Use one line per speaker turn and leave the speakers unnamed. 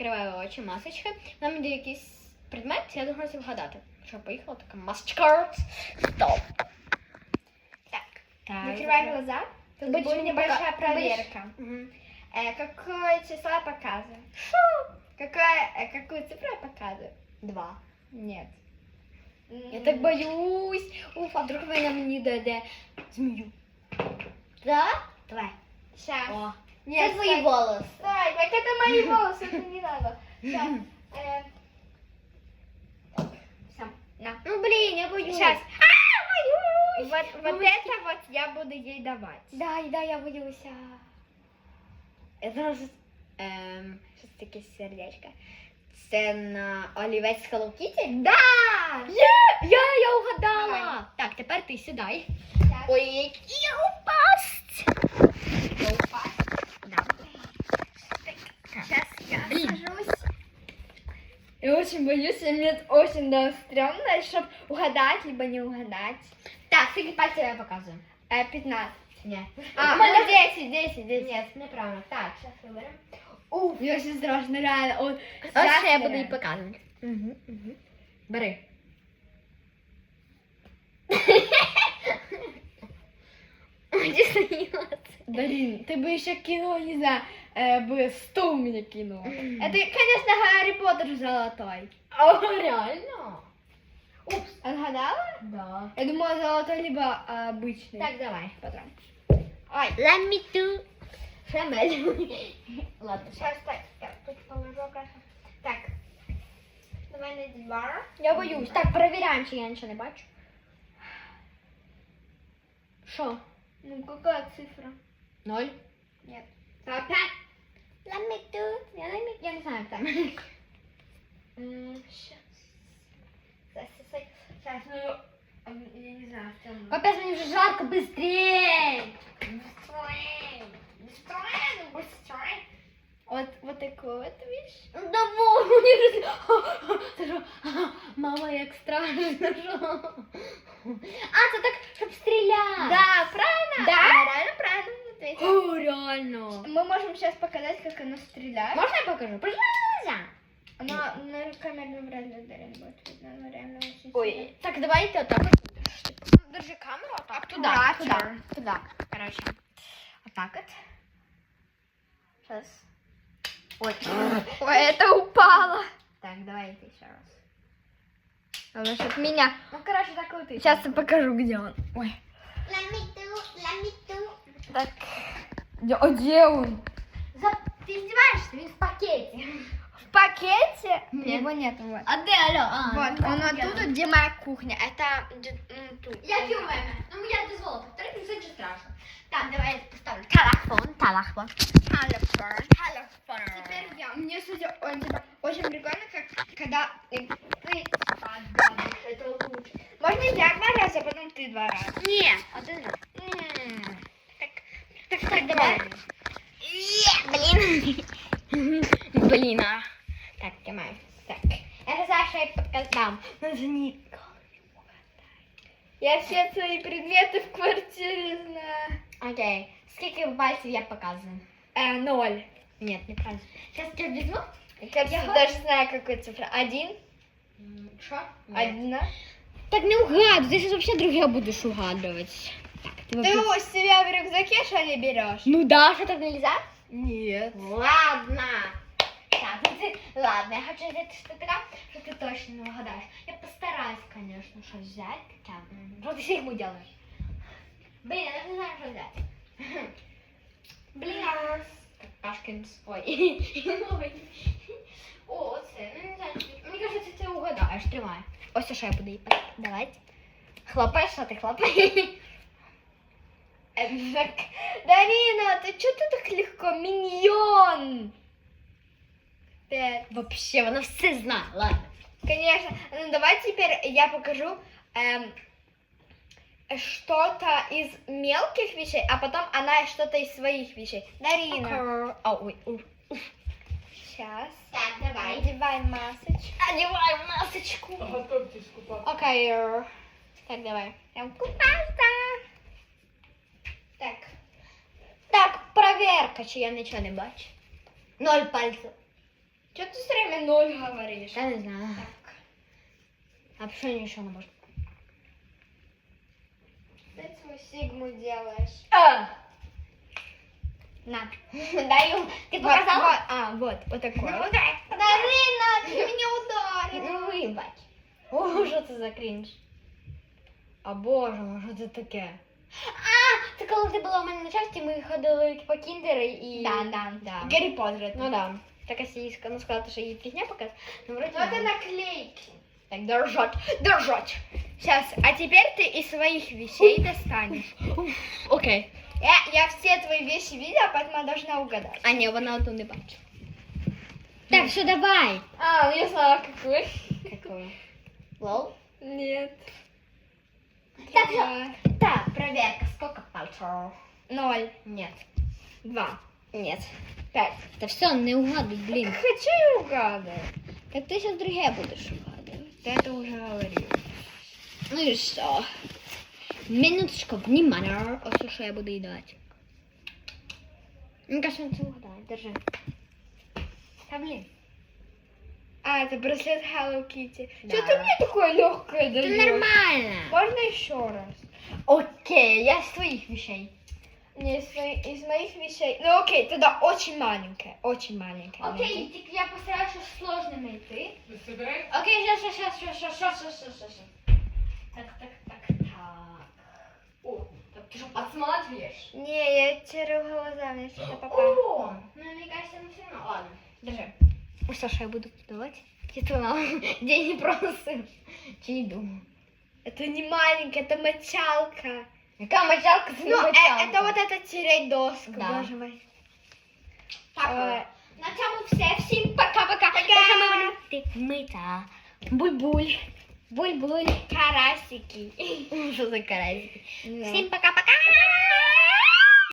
закриваю очі, масочка. Нам іде якийсь предмет, я думаю вгадати. Що поїхала така масочка. Стоп. Так. Так.
Закрывай глаза. Тут
Будешь
будет
мне
небольшая
пока-
проверка.
Мгм.
Э, какое число я показываю? Какое, э, какую цифру я показываю?
Два.
Нет.
Я так боюсь. Уф, а вдруг вона мені даде змію. Да? Давай.
Сейчас.
О.
Нет,
Це твої
стой.
волоси.
Стой, так это мои волосы, это не надо. Сейчас. Э, всё, на.
Ну блін, я боюсь.
Сейчас.
боюсь.
Вот, вот
Боюсь.
это вот я буду ей давать.
Дай, дай, я боюся. Я зараз ем, щось таке сердечко. Це на олівець з Hello Kitty?
Да!
Є! Я, я угадала!
Давай.
Так, тепер ти сідай.
Сейчас.
Ой, який упасть! Да.
Я очень боюсь, и мне очень да, стрёмно, чтобы угадать, либо не угадать.
Так, скільки пальців я показую?
Э, 15.
Ні.
А,
У мене
ну 10, 10, 10.
Ні, неправильно. Так, зараз виберемо.
Уф, я очень страшно, реально. Он...
Ось
Зараз
ще я буду їй
реально.
показувати. Угу, угу. Бери. Дізналася.
Блин, ты бы еще кинул, не знаю, э, бы 100 у меня кинул. Это, конечно, Гарри Поттер золотой.
О, реально? Упс.
Отгадала?
Да.
Я думала, золотой, либо а, обычный.
Так, давай.
потом. Ой,
Let me do. Шамель. Ладно,
сейчас так, я тут положу аккуратно. Так, давай на два.
Я боюсь. Так, перевіряємо, чи я нічого не бачу. Що?
Ну, какая цифра?
Ноль.
Нет.
Опять. Let me do. Я, let me... я не знаю, як там.
Сейчас. Сейчас, сейчас, сейчас, ну, м, я не знаю, в чем.
Капець, мені вже жарко, быстрей.
Быстрее, быстрее, ну быстрее. Вот, вот такой вот, видишь?
Ну, Давай, мені вже... Це що? Мама, як страшно. що? А, це так, щоб стріляти.
Да, правильно?
Да?
Она реально правильно ответила.
О, реально.
Мы можем сейчас показать, как оно стреляет.
Можна я покажу? Пожалуйста.
Оно на камеру вряд ли ударен будет видно, оно реально очень
Ой, так давайте отак.
сильно. Держи камеру, а так
Туда, туда, туда. Короче, вот так вот. Сейчас. Ой.
Ой, это упало.
Так, давайте еще раз.
Главное, чтоб меня...
Ну, короче, так вот и.
Сейчас я покажу, где он. Ой.
Let me do, let me do.
Так. Где, а где он?
За... Ты издеваешься? Він в пакете.
В пакете?
Нет.
Его нет. Вот.
А де, алло? А,
Вот,
ну,
он
я-
оттуда, где моя кухня. Это где- м, тут.
Як і у мене. Ну, я дозволила повторити, це нічого страшного. Так, давай я поставлю. Телефон, телефон.
Телефон.
Телефон.
Теперь я. Мне, кстати, он, типа, очень прикольно, как когда э, ты...
А, да, це лучше.
Можно я два раза, а потом ты два раза.
Ні, один раз.
М,
Так, так, так, давай. Є, блін. Блін, а. Так, тримай. Так. Я не знаю, що я показав. Ну, це ніколи.
Я все свои предметы в квартире знаю.
Окей. Скільки пальців я показую?
Э, ноль.
Ні, неправильно. Зараз я візьму.
Я, кажется,
Я
даже знаю, какую цифру. Один?
М, Що?
Одна?
Так не угадуй, ти зараз взагалі друге будеш угадувати. Так, ти
Ты
вообще-
у себя в рюкзаке что ли берешь?
Ну да, що так нельзя?
Нет.
Ладно. Так, ну ти... Ладно, я хочу взяти що така, що ти точно не вгадаєш. Я постараюсь, конечно, щось взяти. Так, м, що ти фігму делаєш? Блін, я навіть не знаю, що взяти. Блін. Пашкинс. Ой. Ой. О, це, ну не знаю. Мені кажется, ти угадаєш. Тримай. Ось що я буду їй писати. Давайте. Хлопаєш, що ти хлопаєш?
Дарина, ты что ты так легко? Миньон! Пять.
Вообще, вона все знає. Ладно.
Конечно. Ну давай теперь я покажу эм, что-то из мелких вещей, а потом она что-то из своих вещей. Дарина.
О, ой, ой.
Сейчас.
Так, давай.
Одевай масочку.
Одевай масочку.
Готовьтесь купаться.
Окей. Так, давай. Прям купаться. Так.
Так, проверка, чи я нічого не бачу. Ноль пальців.
Что ты все время ноль говоришь?
Я не знаю. А почему ничего не может?
Ты свою сигму делаешь.
А! На. Даю. Ты
Вот,
показала?
вот, а, вот, вот такое. вот.
Дарина,
Ты меня
Ну,
ударила.
вибач. О, що це за крінж?
А боже мой, що це таке?
А, це коли ти була у мене на часті, ми ходили по кіндери і...
Да, да,
да.
Гаррі Поттер.
Ну да. Така сіська, ну сказала, що її фігня показує. Ну, вроде
Ну, это
да.
наклейки. Так, держать, держать. Сейчас, а теперь ты из своих вещей достанешь.
Окей.
Я, я все твои вещи видела, поэтому я должна угадать.
А ні, вона оту не бачить. Так, що давай.
А, ну я знала, какой.
Какую? Лол?
Нет.
Так, всё. Так, проверка. Сколько пальцев?
Ноль.
Нет.
Два.
Нет.
Пять.
Та все, не угадуй, блін.
Хочу и угадывать.
Так ти зараз друге будеш угадувати.
Ты это уже говорил.
Ну і що? Минуточку, внимание. Ось що я буду їдати. Мені кажется, це угадає. Держи. Та блін.
А, это браслет Hello Kitty.
Да.
Что ты мне такое легкое
Це
даешь?
нормально.
Можно еще раз?
Окей, я з твоїх вещей.
Не из, из моих вещей. Ну окей, тогда очень маленькая. Очень маленькая.
Окей, тільки я постараюся сложно знайти.
Ты собираешь?
Окей, щас, щас, щас, щас, щас, щас, щас, щас, щас. Так, так, так, так.
О, так ты же подсматриваешь.
Не, я терю глазами, если это попало.
О, ну мне кажется, ну все равно. Ладно, держи. Ну что ж, я буду кидать? Чи твоя деньги просив? Чи йду?
Это не маленькая, это мочалка.
Яка мочалка,
Ну,
не
э,
мочалка.
это вот эта тереть доска,
Да.
боже мой.
Так,
Е,
на цьому все. Всім пока-пока. Наша мама ти мита. Буль-буль. Буль-буль.
Карасики.
Що за карасики? Всім пока-пока.